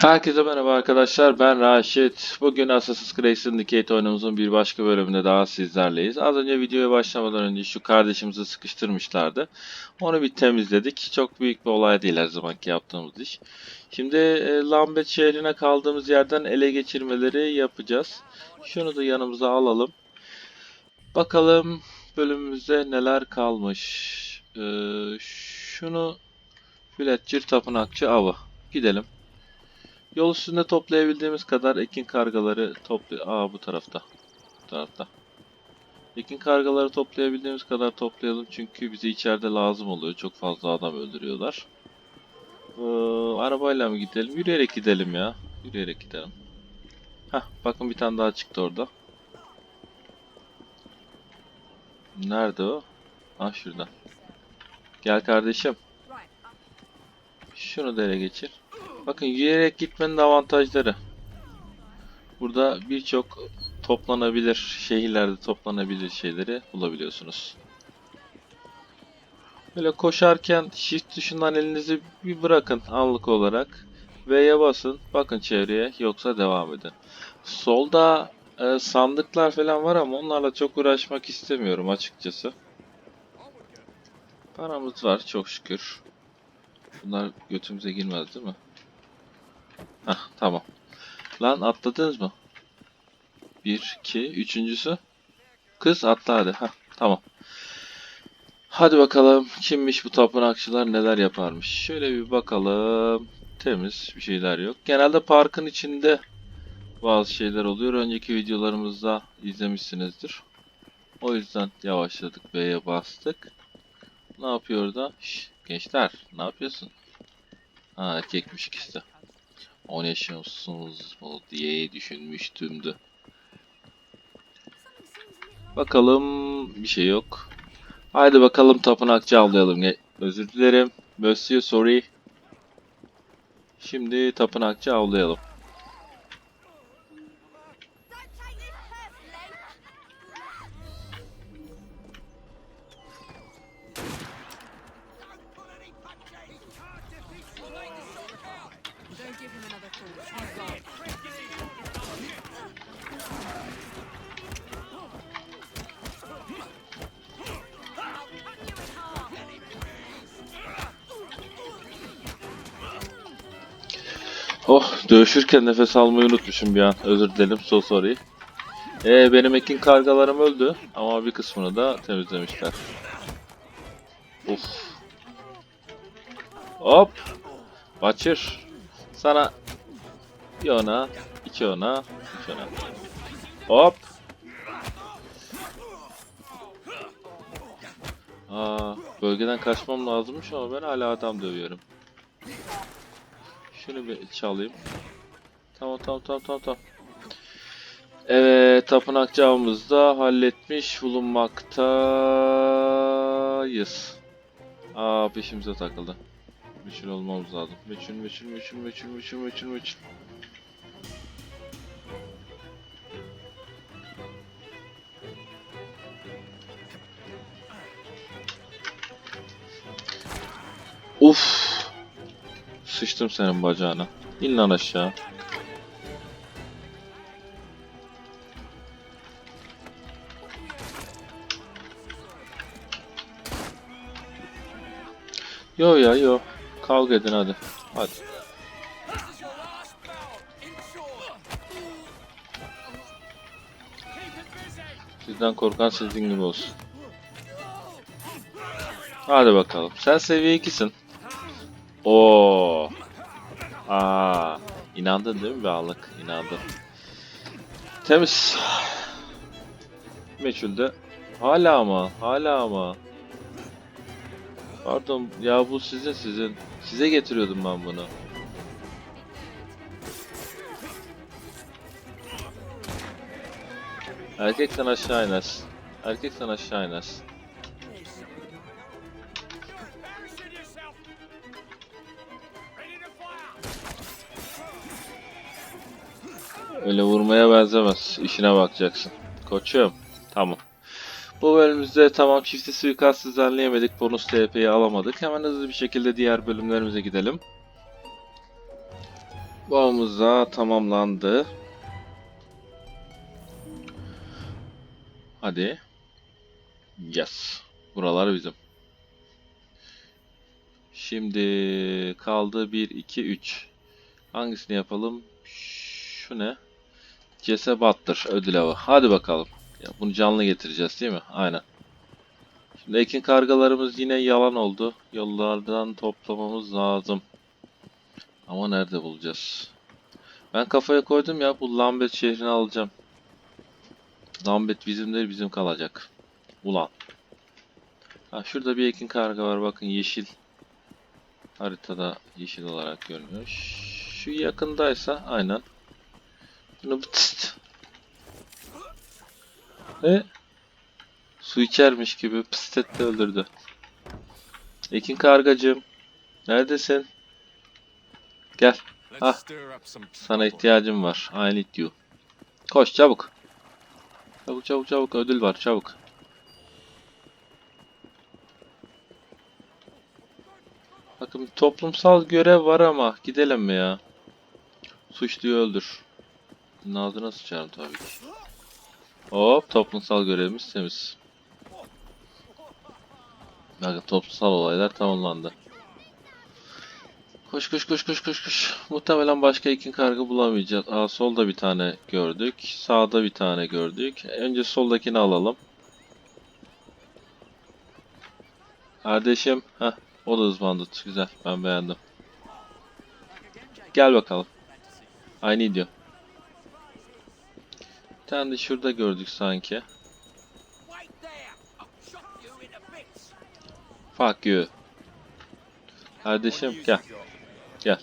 Herkese merhaba arkadaşlar ben Raşit. Bugün Assassin's Creed Syndicate oyunumuzun bir başka bölümünde daha sizlerleyiz. Az önce videoya başlamadan önce şu kardeşimizi sıkıştırmışlardı. Onu bir temizledik. Çok büyük bir olay değil her zamanki yaptığımız iş. Şimdi e, Lambeth şehrine kaldığımız yerden ele geçirmeleri yapacağız. Şunu da yanımıza alalım. Bakalım bölümümüzde neler kalmış. Ee, şunu Fletcher Tapınakçı Avı. Gidelim. Yol üstünde toplayabildiğimiz kadar ekin kargaları topla... Aa bu tarafta. Bu tarafta. Ekin kargaları toplayabildiğimiz kadar toplayalım çünkü bize içeride lazım oluyor. Çok fazla adam öldürüyorlar. Ee, arabayla mı gidelim? Yürüyerek gidelim ya. Yürüyerek gidelim. Hah bakın bir tane daha çıktı orada. Nerede o? Ah şurada. Gel kardeşim. Şunu da ele geçir. Bakın yürüyerek gitmenin avantajları. Burada birçok toplanabilir, şehirlerde toplanabilir şeyleri bulabiliyorsunuz. Böyle koşarken shift tuşundan elinizi bir bırakın anlık olarak. V'ye basın, bakın çevreye yoksa devam edin. Solda e, sandıklar falan var ama onlarla çok uğraşmak istemiyorum açıkçası. Paramız var çok şükür. Bunlar götümüze girmez değil mi? Hah tamam. Lan atladınız mı? Bir, iki, üçüncüsü. Kız atla hadi. Hah tamam. Hadi bakalım kimmiş bu tapınakçılar neler yaparmış. Şöyle bir bakalım. Temiz bir şeyler yok. Genelde parkın içinde bazı şeyler oluyor. Önceki videolarımızda izlemişsinizdir. O yüzden yavaşladık B'ye bastık. Ne yapıyor orada? Şş, gençler ne yapıyorsun? Ha erkekmiş ikisi de. O yaşıyorsunuz mu diye düşünmüştüm de. Bakalım bir şey yok. Haydi bakalım tapınakçı avlayalım. Özür dilerim. Monsieur sorry. Şimdi tapınakçı avlayalım. Oh dövüşürken nefes almayı unutmuşum bir an. Özür dilerim. So sorry. Ee, benim ekin kargalarım öldü. Ama bir kısmını da temizlemişler. Uf. Hop. Watcher. Sana bir ona, iki ona, üç ona. Hop. Aa, bölgeden kaçmam lazımmış ama ben hala adam dövüyorum. Şunu bir çalayım. Tamam tamam tamam tamam tamam. Evet, tapınakçı avımızı da halletmiş bulunmaktayız. Aa peşimize takıldı. Meçhul olmamız lazım. Meçhul meçhul meçhul meçhul meçhul meçhul meçhul. Uf. Sıçtım senin bacağına. İn lan aşağı. Yo ya yo. Kavga edin hadi. Hadi. Sizden korkan sizin gibi olsun. Hadi bakalım. Sen seviye 2'sin. Oo. Aa. İnandın değil mi bağlık? İnandın. Temiz. Meçhulde. Hala ama. Hala ama. Pardon ya bu sizin sizin. Size getiriyordum ben bunu. Erkek sen aşağı inersin. Erkek sen aşağı inersin. Öyle vurmaya benzemez. İşine bakacaksın. Koçum. Tamam. Bu bölümümüzde tamam çifte suikast düzenleyemedik. Bonus TP'yi alamadık. Hemen hızlı bir şekilde diğer bölümlerimize gidelim. Bağımız da tamamlandı. Hadi. Yes. Buralar bizim. Şimdi kaldı 1, 2, 3. Hangisini yapalım? Şu ne? Cese battır ödül avı. Hadi bakalım. Ya bunu canlı getireceğiz değil mi? Aynen. Şimdi ekin kargalarımız yine yalan oldu. Yollardan toplamamız lazım. Ama nerede bulacağız? Ben kafaya koydum ya bu Lambet şehrini alacağım. Lambet bizimdir bizim kalacak. Ulan. Ha, şurada bir ekin karga var bakın yeşil. Haritada yeşil olarak görünüyor. Şu yakındaysa aynen. Pıst. Ve su içermiş gibi pıst etti öldürdü. Ekin kargacığım. Neredesin? Gel. Ah, Sana ihtiyacım var. I need you. Koş çabuk. Çabuk çabuk çabuk ödül var çabuk. Bakın toplumsal görev var ama gidelim mi ya? Suçluyu öldür. Ağzına sıçarım tabii ki. Hop toplumsal görevimiz temiz. Bakın toplumsal olaylar tamamlandı. Koş koş koş koş koş koş. Muhtemelen başka ikin kargı bulamayacağız. Aa solda bir tane gördük. Sağda bir tane gördük. Önce soldakini alalım. Kardeşim. Heh, o da hızbandut. Güzel. Ben beğendim. Gel bakalım. You. Bir tane de şurada gördük sanki. Fuck you. Kardeşim gel. Gel.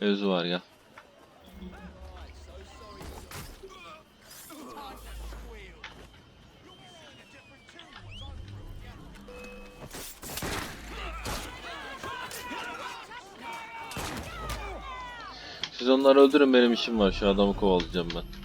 Mevzu var gel. Siz onları öldürün benim işim var. Şu adamı kovalayacağım ben.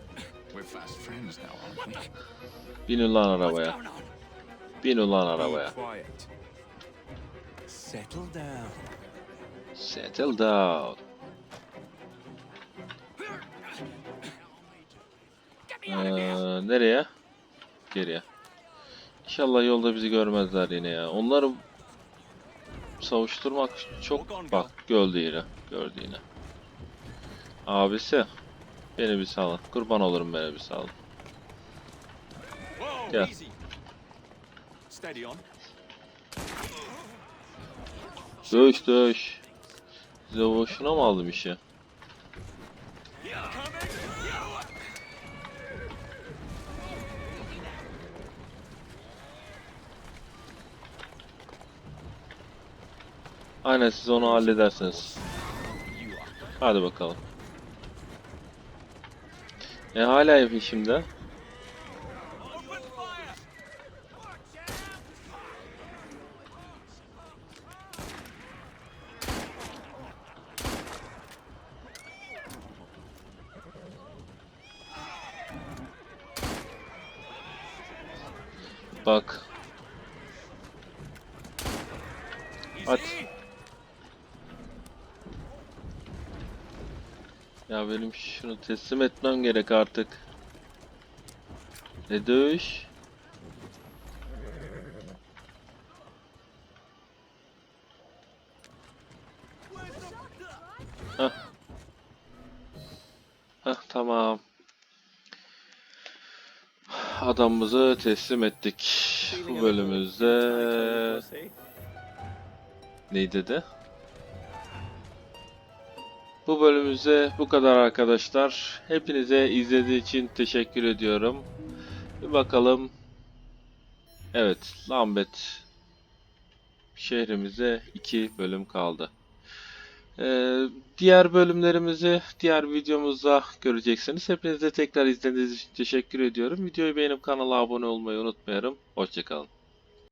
Bin ulan arabaya. Bin ulan arabaya. Settle down. Settle down. Ee, nereye? Geriye. İnşallah yolda bizi görmezler yine ya. Onları savuşturmak çok... Bak gördü yine. Gördü yine. Abisi. Beni bir salın. Kurban olurum beni bir. Steady on. Dövüş dövüş. Size boşuna mı aldım işi? Aynen siz onu halledersiniz. Hadi bakalım. E hala yapayım şimdi. Bak. Ya benim şunu teslim etmem gerek artık. Ne dövüş? Hah. Hah tamam. Adamımızı teslim ettik. Bu bölümümüzde ne dedi? Bu bölümümüzde bu kadar arkadaşlar. Hepinize izlediği için teşekkür ediyorum. Bir bakalım. Evet, Lambet şehrimize iki bölüm kaldı. Ee, diğer bölümlerimizi diğer videomuzda göreceksiniz. Hepinize tekrar izlediğiniz için teşekkür ediyorum. Videoyu beğenip kanala abone olmayı unutmayalım. Hoşçakalın.